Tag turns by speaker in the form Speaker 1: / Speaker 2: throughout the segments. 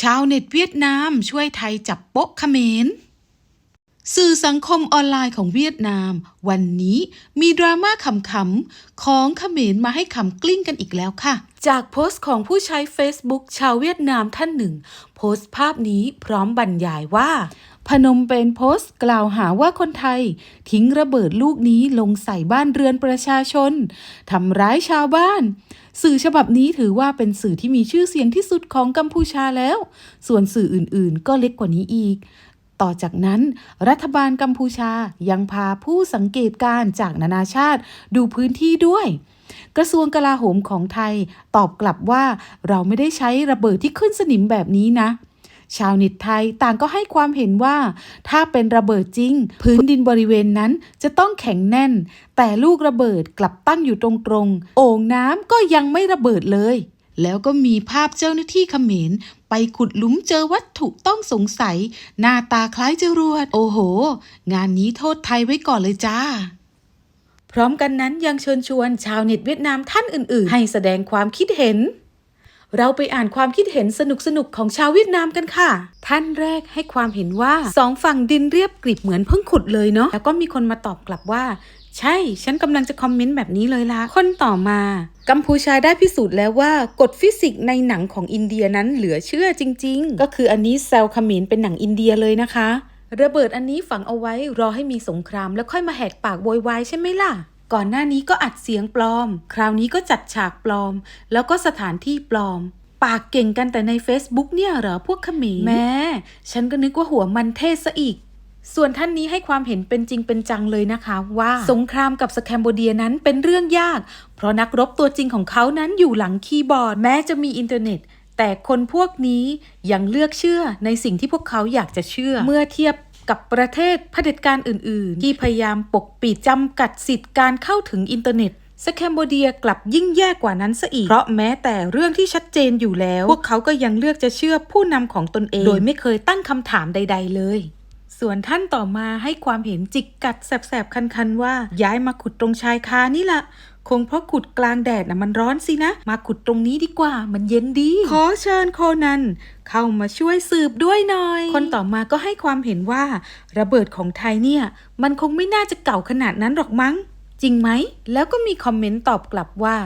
Speaker 1: ชาวเน็ตเวียดนามช่วยไทยจับโป๊ะเขมร สื่อสังคมออนไลน์ของเวียดนาม วันนี้มีดราม่าขำๆของเขมรมาให้ขำกลิ้งกันอีกแล้วค่ะ จากโพสต์ของผู้ใช้ Facebook ชาวเวียดนามท่านหนึ่ง โพสต์ภาพนี้พร้อมบรรยายว่า พนมเป็นโพสต์กล่าวหาว่าคนไทย ทิ้งระเบิดลูกนี้ลงใส่บ้านเรือนประชาชนทำร้ายชาวบ้าน สื่อฉบับนี้ถือว่าเป็นสื่อที่มีชื่อเสียงที่สุดของกัมพูชาแล้ว ส่วนสื่ออื่นๆ ก็เล็กกว่านี้อีก ต่อจากนั้น รัฐบาลกัมพูชายังพาผู้สังเกตการณ์จากนานาชาติดูพื้นที่ด้วยกระทรวงกลาโหมของไทยตอบกลับว่าเราไม่ได้ใช้ระเบิดที่ขึ้นสนิมแบบนี้นะ ชาวเน็ตไทยต่างก็ให้ความเห็นว่า ถ้าเป็นระเบิดจริง พื้นดินบริเวณนั้นจะต้องแข็งแน่น แต่ลูกระเบิดกลับตั้งอยู่ตรงๆ โอ่งน้ำก็ยังไม่ระเบิดเลย แล้วก็มีภาพเจ้าหน้าที่เขมรไปขุดหลุมเจอวัตถุต้องสงสัย หน้าตาคล้ายจรวด โอ้โห งานนี้โทษไทยไว้ก่อนเลยจ้าพร้อมกันนั้นยังเชิญชวนชาวเน็ตเวียดนามท่านอื่น ๆ ให้แสดงความคิดเห็น เราไปอ่านความคิดเห็นสนุกๆของชาวเวียดนามกันค่ะ ท่านแรกให้ความเห็นว่าสองฝั่งดินเรียบกริบเหมือนเพิ่งขุดเลยเนาะแล้วก็มีคนมาตอบกลับว่า ใช่ ฉันกำลังจะคอมเมนต์แบบนี้เลยล่ะคนต่อมากัมพูชาได้พิสูจน์แล้วว่ากฎฟิสิกส์ในหนังของอินเดียนั้นเหลือเชื่อจริง ๆ ก็คืออันนี้แซลเขมรเป็นหนังอินเดียเลยนะคะ ระเบิดอันนี้ฝังเอาไว้รอให้มีสงครามแล้วค่อยมาแหกปากโวยวายใช่ไหมล่ะ ก่อนหน้านี้ก็อัดเสียงปลอม คราวนี้ก็จัดฉากปลอม แล้วก็สถานที่ปลอม ปากเก่งกันแต่ใน Facebook เนี่ยเหรอพวกเขมรแม่ฉันก็นึกว่าหัวมันเทศซะอีกส่วนท่านนี้ให้ความเห็นเป็นจริงเป็นจังเลยนะคะว่า สงครามกับสแคมโบเดียนั้นเป็นเรื่องยาก เพราะนักรบตัวจริงของเขานั้นอยู่หลังคีย์บอร์ดแม้จะมีอินเทอร์เน็ต แต่คนพวกนี้ยังเลือกเชื่อในสิ่งที่พวกเขาอยากจะเชื่อ เมื่อเทียบ กับประเทศเผด็จการอื่น ๆ ที่พยายามปกปิดจำกัดสิทธิ์การเข้าถึงอินเทอร์เน็ตสแคมโบเดียกลับยิ่งแย่กว่านั้นซะอีก เพราะแม้แต่เรื่องที่ชัดเจนอยู่แล้ว พวกเขาก็ยังเลือกจะเชื่อผู้นำของตนเอง โดยไม่เคยตั้งคำถามใด ๆ เลย ส่วนท่านต่อมาให้ความเห็นจิกกัดแสบๆ คัน ๆ ว่าย้ายมาขุดตรงชายคานี่ละ คงเพราะขุดกลางแดดนะมันร้อนสินะ มาขุดตรงนี้ดีกว่า มันเย็นดี ขอเชิญโคนันเข้ามาช่วยสืบด้วยหน่อย คนต่อมาก็ให้ความเห็นว่า ระเบิดของไทยเนี่ย มันคงไม่น่าจะเก่าขนาดนั้นหรอกมั้ง จริงไหม แล้วก็มีคอมเมนต์ตอบกลับว่า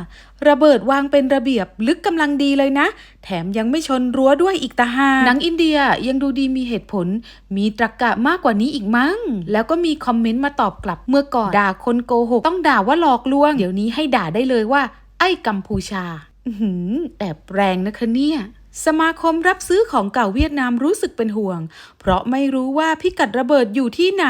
Speaker 1: ระเบิดวางเป็นระเบียบลึกกำลังดีเลยนะ แถมยังไม่ชนรั้วด้วยอีกตาหากหนังอินเดียยังดูดีมีเหตุผล มีตรรกะมากกว่านี้อีกมั้ง แล้วก็มีคอมเมนต์มาตอบกลับเมื่อก่อนด่าคนโกหกต้องด่าว่าหลอกลวง เดี๋ยวนี้ให้ด่าได้เลยว่า ไอ้กัมพูชาอื้อหือแอบแรงนะคะเนี่ย สมาคมรับซื้อของเก่าเวียดนามรู้สึกเป็นห่วง เพราะไม่รู้ว่าพิกัดระเบิดอยู่ที่ไหน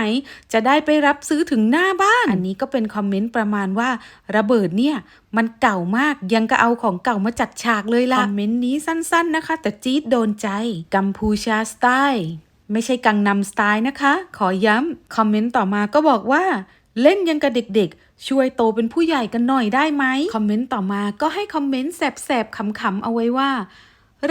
Speaker 1: จะได้ไปรับซื้อถึงหน้าบ้าน อันนี้ก็เป็นคอมเมนต์ประมาณว่า ระเบิดเนี่ย มันเก่ามากยังก็เอาของเก่ามาจัดฉากเลยล่ะ คอมเมนต์นี้สั้นๆนะคะ แต่จี๊ดโดนใจ กัมพูชาสไตล์ไม่ใช่กังนำสไตล์นะคะ ขอย้ำคอมเมนต์ต่อมาก็บอกว่า เล่นยังกับเด็กๆ ช่วยโตเป็นผู้ใหญ่กันหน่อยได้ไหมคอมเมนต์ต่อมาก็ให้คอมเมนต์แสบๆขำๆเอาไว้ว่า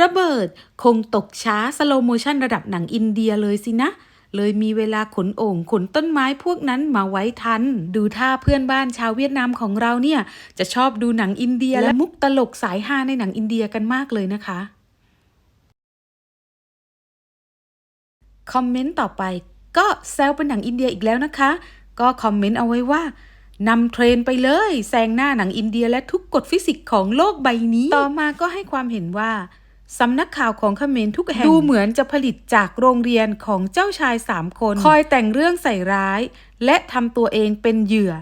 Speaker 1: ระเบิดคงตกช้าสโลโมชันระดับหนังอินเดียเลยสินะ เลยมีเวลาขนโอ่งขนต้นไม้พวกนั้นมาไว้ทัน ดูท่าเพื่อนบ้านชาวเวียดนามของเราเนี่ย จะชอบดูหนังอินเดียและมุกตลกสายฮาในหนังอินเดียกันมากเลยนะคะ คอมเมนต์ต่อไป ก็แซวเป็นหนังอินเดียอีกแล้วนะคะ ก็คอมเมนต์เอาไว้ว่านำเทรนไปเลยแซงหน้าหนังอินเดียและทุกกฎฟิสิกส์ของโลกใบนี้ ต่อมาก็ให้ความเห็นว่า สำนักข่าวของเขมรทุกแห่งดูเหมือนจะผลิตจากโรงเรียนของเจ้าชายสามคน คอยแต่งเรื่องใส่ร้าย และทำตัวเองเป็นเหยื่อ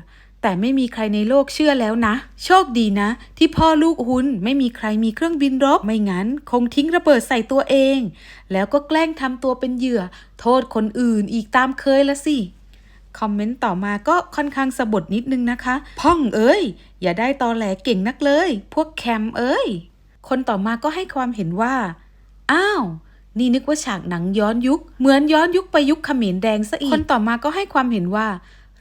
Speaker 1: แต่ไม่มีใครในโลกเชื่อแล้วนะ โชคดีนะ ที่พ่อลูกหุนไม่มีใครมีเครื่องบินรบไม่งั้น คงทิ้งระเบิดใส่ตัวเอง แล้วก็แกล้งทำตัวเป็นเหยื่อ โทษคนอื่นอีกตามเคยละสิคอมเมนต์ต่อมาก็ค่อนข้างสะบดนิดนึงนะคะ พ่องเอ้ย อย่าได้ตอแหลเก่งนักเลย พวกแคมเอ้ย คนต่อมาก็ให้ความเห็นว่า อ้าว นี่นึกว่าฉากหนังย้อนยุค เหมือนย้อนยุคไปยุคขมรแดงซะอีก คนต่อมาก็ให้ความเห็นว่า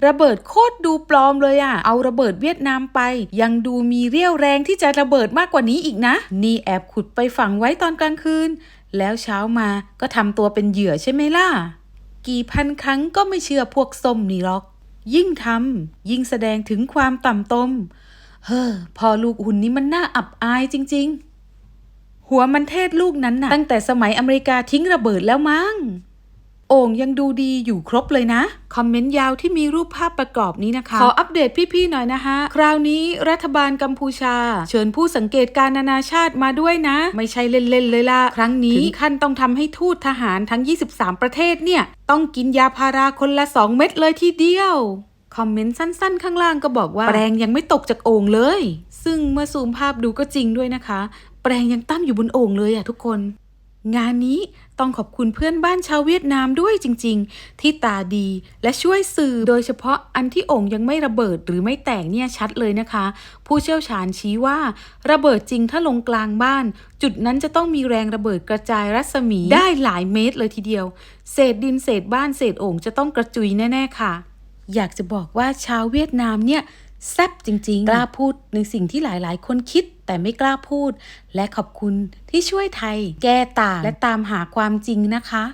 Speaker 1: ระเบิดโคตรดูปลอมเลยอะเอาระเบิดเวียดนามไป ยังดูมีเรี่ยวแรงที่จะระเบิดมากกว่านี้อีกนะ นี่แอบขุดไปฝังไว้ตอนกลางคืน แล้วเช้ามาก็ทำตัวเป็นเหยื่อใช่ไหมล่ะ กี่พันครั้งก็ไม่เชื่อพวกส้มนี่หรอก ยิ่งทำยิ่งแสดงถึงความต่ำตมเฮ้อพอลูกหุ่นนี้มันน่าอับอายจริง ๆ หัวมันเทศลูกนั้นน่ะ ตั้งแต่สมัยอเมริกาทิ้งระเบิดแล้วมั้ง โอ่งยังดูดีอยู่ครบเลยนะ คอมเมนต์ยาวที่มีรูปภาพประกอบนี้นะคะ ขออัปเดตพี่ๆหน่อยนะคะ คราวนี้รัฐบาลกัมพูชา เชิญผู้สังเกตการนานาชาติมาด้วยนะ ไม่ใช่เล่นๆเลยล่ะ ครั้งนี้ถึงขั้นต้องทำให้ทูตทหารทั้ง 23 ประเทศเนี่ย ต้องกินยาพาราคนละ 2 เม็ดเลยทีเดียวคอมเมนต์สั้นๆ ข้างล่างก็บอกว่าแปรงยังไม่ตกจากโอ่งเลย ซึ่งเมื่อซูมภาพดูก็จริงด้วยนะคะ แปรงยังตั้งอยู่บนโอ่งเลยอะทุกคน งานนี้ต้องขอบคุณเพื่อนบ้านชาวเวียดนามด้วยจริง ๆ ที่ตาดีและช่วยสื่อโดยเฉพาะอันที่โอ่งยังไม่ระเบิดหรือไม่แตกเนี่ยชัดเลยนะคะ ผู้เชี่ยวชาญชี้ว่า ระเบิดจริงถ้าลงกลางบ้าน จุดนั้นจะต้องมีแรงระเบิดกระจายรัศมีได้หลายเมตรเลยทีเดียว เศษดินเศษบ้านเศษโอ่งจะต้องกระจุยแน่ๆค่ะ อยากจะบอกว่าชาวเวียดนามเนี่ยแซ่บจริงๆกล้าพูดในสิ่งที่หลายๆ คนคิด แต่ไม่กล้าพูด และขอบคุณที่ช่วยไทย แก้ต่างและตามหาความจริงนะคะ